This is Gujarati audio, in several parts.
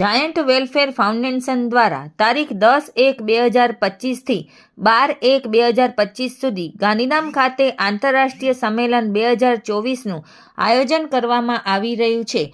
જાયન્ટ વેલફેર ફાઉન્ડેશન દ્વારા તારીખ દસ એક બે હજાર પચીસથી બાર એક બે હજાર પચીસ સુધી ગાંધીધામ ખાતે આંતરરાષ્ટ્રીય સંમેલન બે હજાર ચોવીસનું આયોજન કરવામાં આવી રહ્યું છે.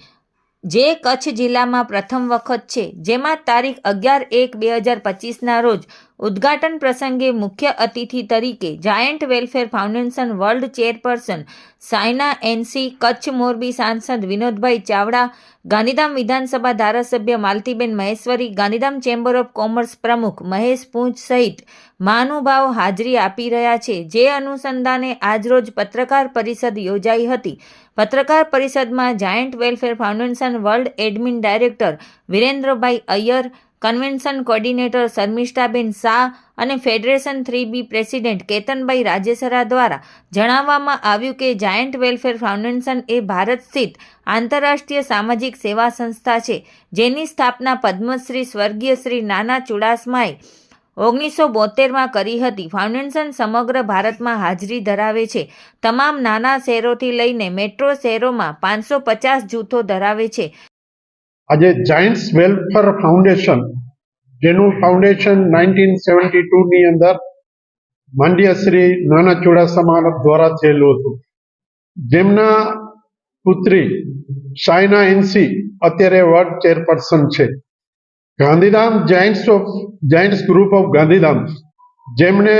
જે કચ્છ જિલ્લામાં પ્રથમ વખત છે. જેમાં તારીખ અગિયાર એક બે હજાર પચીસના રોજ ઉદ્ઘાટન પ્રસંગે મુખ્ય અતિથિ તરીકે giant welfare foundation world chairperson Shaina NC, Kutch Morbi સાંસદ વિનોદભાઈ ચાવડા, ગાંધીધામ વિધાનસભા ધારાસભ્ય Maltiben Maheshwari, Gandhidham chamber of commerce પ્રમુખ મહેશ પૂંચ સહિત મહાનુભાવ હાજરી આપી રહ્યા છે. જે અનુસંધાને આજરોજ પત્રકાર પરિષદ યોજાઈ હતી. પત્રકાર પરિષદમાં giant welfare foundation world admin director Virendrabhai Iyer convention coordinator Sharmishthaben Shah અને federation three B president Ketanbhai Rajesara દ્વારા જણાવવામાં આવ્યું કે જાયન્ટ વેલફેર ફાઉન્ડેશન એ ભારત સ્થિત આંતરરાષ્ટ્રીય સામાજિક સેવા સંસ્થા છે, જેની સ્થાપના પદ્મશ્રી સ્વર્ગીય શ્રી નાના ચુડાસમાએ ઓગણીસો બોતેરમાં કરી હતી. ફાઉન્ડેશન સમગ્ર ભારતમાં હાજરી ધરાવે છે. તમામ નાના શહેરોથી લઈને મેટ્રો શહેરોમાં પાંચસો પચાસ જૂથો ધરાવે છે. આજે જાયન્ટ્સ વેલફેર ફાઉન્ડેશન જેનું ફાઉન્ડેશન નાઇન્ટીન સેવન્ટી ટુની અંદર માંડ્ય શ્રી નાના ચુડાસમા દ્વારા થયેલું હતું. જેમના પુત્રી શાયના એનસી અત્યારે વર્લ્ડ ચેરપર્સન છે. Gandhidham giants of giants group of Gandhidham, જેમને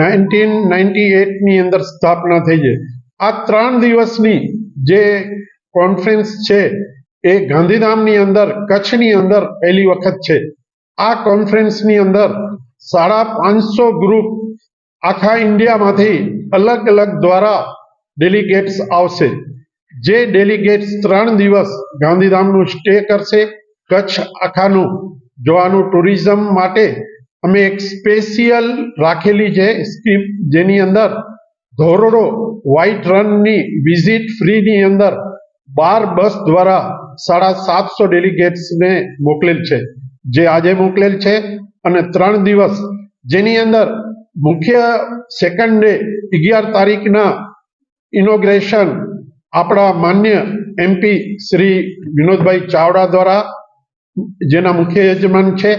નાઇન્ટીન નાઇન્ટી એટની અંદર સ્થાપના થઈ છે. આ ત્રણ દિવસની જે કોન્ફરન્સ છે એ ગાંધીધામની અંદર, કચ્છની અંદર પહેલી વખત છે. આ કોન્ફરન્સની અંદર સાડા પાંચસો ગ્રુપ આખા ઇન્ડિયામાંથી અલગ અલગ દ્વારા ડેલિગેટ્સ આવશે. જે ડેલિગેટ્સ ત્રણ દિવસ ગાંધીધામનું સ્ટે કરશે, કચ્છ આખાનું જોવાનું ટુરિઝમ માટે. અમે એક સ્પેશિયલ રાખેલી છે સ્કીમ જેની અંદર ધોરડો વ્હાઇટ રનની વિઝિટ ફ્રીની અંદર બાર બસ દ્વારા સાડા સાતસો ડેલિગેટ્સને મોકલેલ છે. જે આજે મોકલેલ છે અને ત્રણ દિવસ જેની અંદર મુખ્ય સેકન્ડ ડે અગિયાર તારીખના ઇનોગ્રેશન આપણા માન્ય એમપી શ્રી વિનોદભાઈ ચાવડા દ્વારા જેના મુખ્ય યજમાન છે,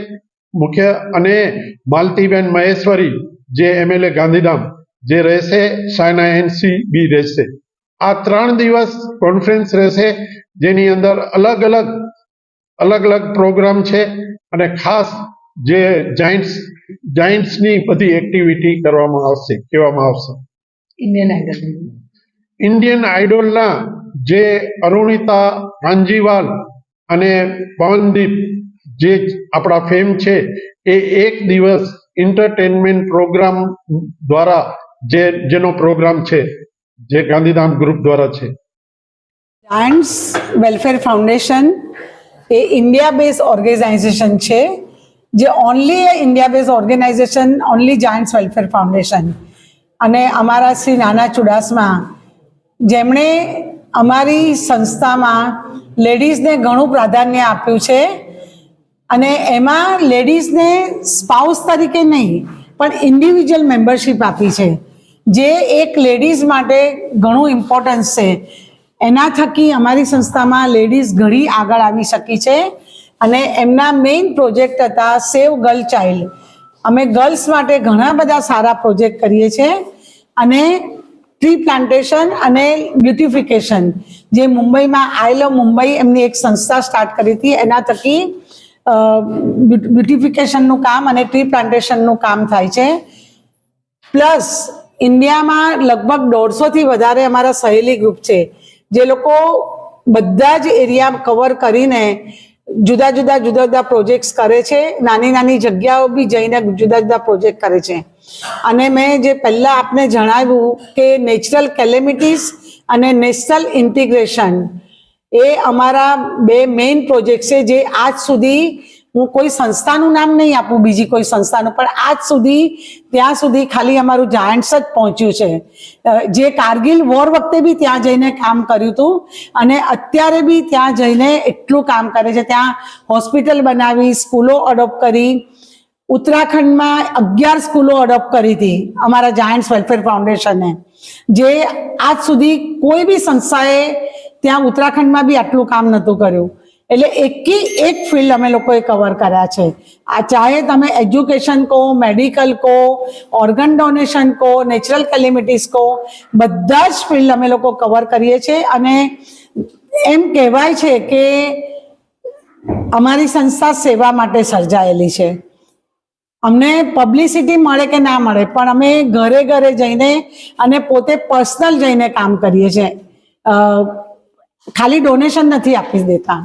મુખ્ય અને માલતીબેન મહેશ્વરી જે એમએલએ ગાંધીધામ જે રહેશે, સાયના એનસી બી રહેશે. આ ત્રણ દિવસ કોન્ફરન્સ રહેશે જેની અંદર અલગ અલગ અલગ અલગ પ્રોગ્રામ છે અને ખાસ જે જાયન્ટ્સ જાયન્ટ્સની બધી એક્ટિવિટી કરવામાં આવશે કહેવામાં આવશે. ઇન્ડિયન આઇડલ ઇન્ડિયન આઇડોલના જે અરુણિતા કાંજીવાલ અને પવનદીપ જે આપણા ફેમ છે એ એક દિવસ એન્ટરટેનમેન્ટ પ્રોગ્રામ દ્વારા જે જેનો પ્રોગ્રામ છે જે ગાંધીધામ ગ્રુપ દ્વારા છે જાયન્ટ્સ વેલફેર ફાઉન્ડેશન એ ઇન્ડિયા બેઝ ઓર્ગેનાઇઝેશન છે, જે only India base organisation only giants welfare foundation અને અમારા શ્રી નાના ચુડાસમા, જેમણે અમારી સંસ્થામાં લેડીઝને ઘણું પ્રાધાન્ય આપ્યું છે, અને એમાં લેડીઝને સ્પાઉસ તરીકે નહીં, પણ ઇન્ડિવિજ્યુઅલ મેમ્બરશિપ આપી છે, જે એક લેડીઝ માટે ઘણું ઇમ્પોર્ટન્સ છે. એના થકી અમારી સંસ્થામાં લેડીઝ ઘણી આગળ આવી શકી છે અને એમના મેઇન પ્રોજેક્ટ હતા સેવ ગર્લ ચાઇલ્ડ અમે ગર્લ્સ માટે ઘણા બધા સારા પ્રોજેક્ટ કરીએ છીએ અને ટ્રી પ્લાન્ટેશન અને બ્યુટિફિકેશન જે મુંબઈમાં આઈ મુંબઈ એમની એક સંસ્થા સ્ટાર્ટ કરી હતી. એના થકી બ્યુટિફિકેશનનું કામ અને ટ્રી પ્લાન્ટેશનનું કામ થાય છે. પ્લસ ઇન્ડિયામાં લગભગ દોઢસોથી વધારે અમારા સહેલી ગ્રુપ છે. જે લોકો બધા જ એરિયા કવર કરીને જુદા જુદા જુદા જુદા પ્રોજેક્ટ્સ કરે છે. નાની નાની જગ્યાઓ બી જઈને જુદા જુદા પ્રોજેક્ટ કરે છે. અને મેં જે પહેલાં આપને જણાવ્યું કે નેચરલ કેલેમિટીઝ અને નેશનલ ઇન્ટિગ્રેશન એ અમારા બે મેઇન પ્રોજેક્ટ છે જે આજ સુધી હું કોઈ સંસ્થાનું નામ નહીં આપું, બીજી કોઈ સંસ્થાનું, પણ આજ સુધી, ત્યાં સુધી ખાલી અમારું જાયન્ટ્સ જ પહોંચ્યું છે. જે કારગિલ વોર વખતે બી ત્યાં જઈને કામ કર્યું હતું, અને અત્યારે બી ત્યાં જઈને એટલું કામ કરે છે. ત્યાં હોસ્પિટલ બનાવી, સ્કૂલો અડોપ્ટ કરી, ઉત્તરાખંડમાં અગિયાર સ્કૂલો અડોપ્ટ કરી હતી અમારા જાયન્ટ્સ વેલફેર ફાઉન્ડેશને. જે આજ સુધી કોઈ બી સંસ્થાએ ત્યાં ઉત્તરાખંડમાં બી આટલું કામ નહોતું કર્યું. એટલે એકી એક ફિલ્ડ અમે લોકોએ કવર કર્યા છે. આ ચાહે તમે એજ્યુકેશન કહો મેડિકલ કહો ઓર્ગન ડોનેશન કહો નેચરલ કેલિમિટીસ કહો, બધા જ ફિલ્ડ અમે લોકો કવર કરીએ છીએ અને એમ કહેવાય છે કે અમારી સંસ્થા સેવા માટે સર્જાયેલી છે. અમને પબ્લિસિટી મળે કે ના મળે, પણ અમે ઘરે ઘરે જઈને અને પોતે પર્સનલ જઈને કામ કરીએ છીએ. ખાલી ડોનેશન નથી આપી દેતા.